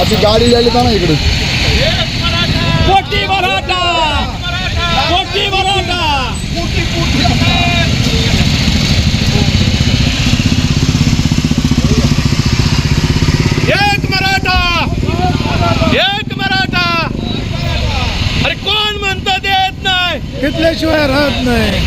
अशी गाडी लिहिली का ना इकडे? मराठा! मराठा! एक मराठा! एक मराठा! अरे कोण म्हणतं देत नाही? घेतल्याशिवाय राहत नाही.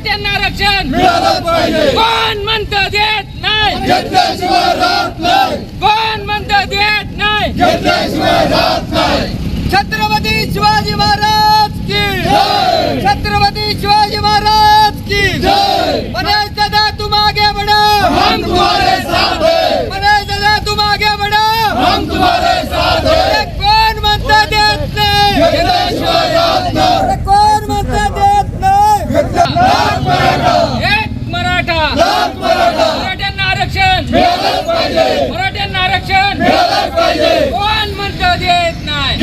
मराठ्यांना रक्षण. कोण म्हणतं देत नाही कोण म्हणतं देत नाही छत्रपती शिवाजी महाराज की छत्रपती शिवाजी महाराज की मनीष दादा तुम आगे बढ़ो हम तुम्हारे साथ मनीष दादा तुम आगे बढ़ो हम तुम्हारे साथ अरे कोण म्हणतं देत नाही अरे कोण म्हणतं देत नाही एक मराठा मराठ्यांना आरक्षण मराठ्यांना आरक्षण कोण म्हणतं देत नाही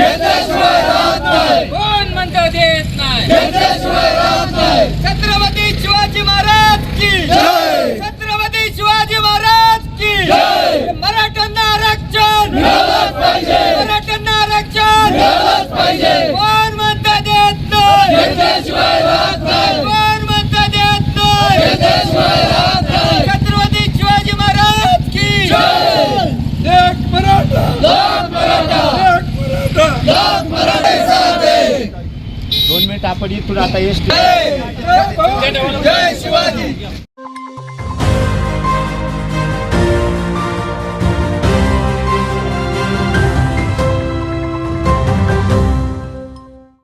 कोण म्हणतं देत नाही छत्रपती शिवाजी महाराज की छत्रपती शिवाजी महाराज की मराठ्यांना आरक्षण मराठ्यांना आरक्षण कोण म्हणतं देत नाही? कोण म्हणतं देत नाही? छत्रपती शिवाजी महाराज की एक मराठा. एक मराठा. दोन मिनिट आपण इथून आता एस जय शिवाजी.